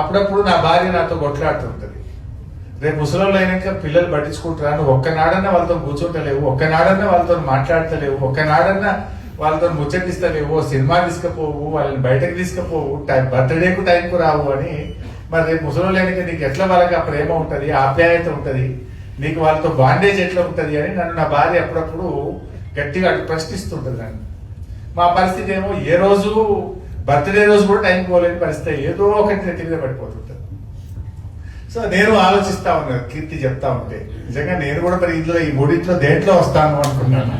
అప్పుడప్పుడు నా భార్య నాతో కొట్లాడుతుంటది. రేపు ముసలంలో అయినాక పిల్లలు పట్టించుకుంటారా నువ్వు ఒక్కనాడన్నా వాళ్ళతో కూర్చుంటలేవు ఒక్కనాడన్నా వాళ్ళతో మాట్లాడతలేవు ఒక్కనాడన్నా వాళ్ళతో ముచ్చటిస్తలేవు సినిమా తీసుకుపోవు వాళ్ళని బయటకు తీసుకుపోవు టైం బర్త్డేకు టైంకు రావు అని. మరి రేపు ముసలోళ్ళు నీకు ఎట్లా వాళ్ళకి ఆ ప్రేమ ఉంటుంది ఆప్యాయత ఉంటుంది? నీకు వాళ్ళతో బాండేజ్ ఎట్లా ఉంటుంది అని నన్ను నా భార్య అప్పుడప్పుడు గట్టిగా ప్రశ్నిస్తుంటుంది నన్ను. మా పరిస్థితి ఏమో ఏ రోజు బర్త్డే రోజు కూడా టైం పోలేని పరిస్థితి ఏదో ఒకటి నెత్తి మీద సో నేను ఆలోచిస్తా ఉన్నాను కీర్తి చెప్తా ఉంటే. నిజంగా నేను కూడా మరి ఇందులో ఈ మూడింట్లో దేంట్లో వస్తాను అనుకున్నాను?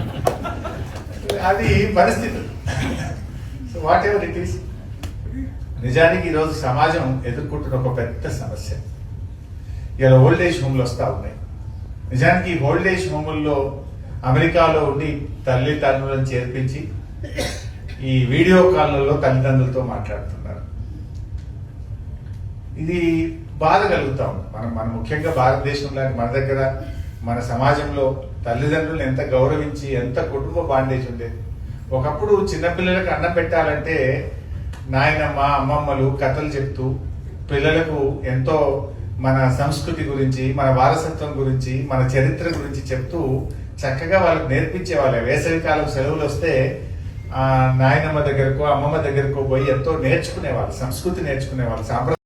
అది పరిస్థితి. So whatever it is నిజానికి ఈరోజు సమాజం ఎదుర్కొంటున్న ఒక పెద్ద సమస్య. ఇలా ఓల్డ్ ఏజ్ హోమ్లు వస్తూ ఉన్నాయి. నిజానికి ఈ ఓల్డ్ ఏజ్ హోముల్లో అమెరికాలో ఉండి తల్లిదండ్రులను చేర్పించి ఈ వీడియో కాల్లలో తల్లిదండ్రులతో మాట్లాడుతున్నారు. ఇది బాధ కలుగుతాం మనం మన ముఖ్యంగా భారతదేశంలో మన దగ్గర మన సమాజంలో తల్లిదండ్రులను ఎంత గౌరవించి ఎంత కుటుంబ బాండేజ్ ఉండేది ఒకప్పుడు చిన్నపిల్లలకు అన్నం పెట్టాలంటే నాయనమ్మ అమ్మమ్మలు కథలు చెప్తూ పిల్లలకు ఎంతో మన సంస్కృతి గురించి మన వారసత్వం గురించి మన చరిత్ర గురించి చెప్తూ చక్కగా వాళ్ళకి నేర్పించేవాళ్ళే. వేసవి వేసవికాలం సెలవులు వస్తే నాయనమ్మ దగ్గరకో అమ్మమ్మ దగ్గరకో పోయి ఎంతో నేర్చుకునేవాళ్ళు సంస్కృతి నేర్చుకునేవాళ్ళు సాంప్రదాయం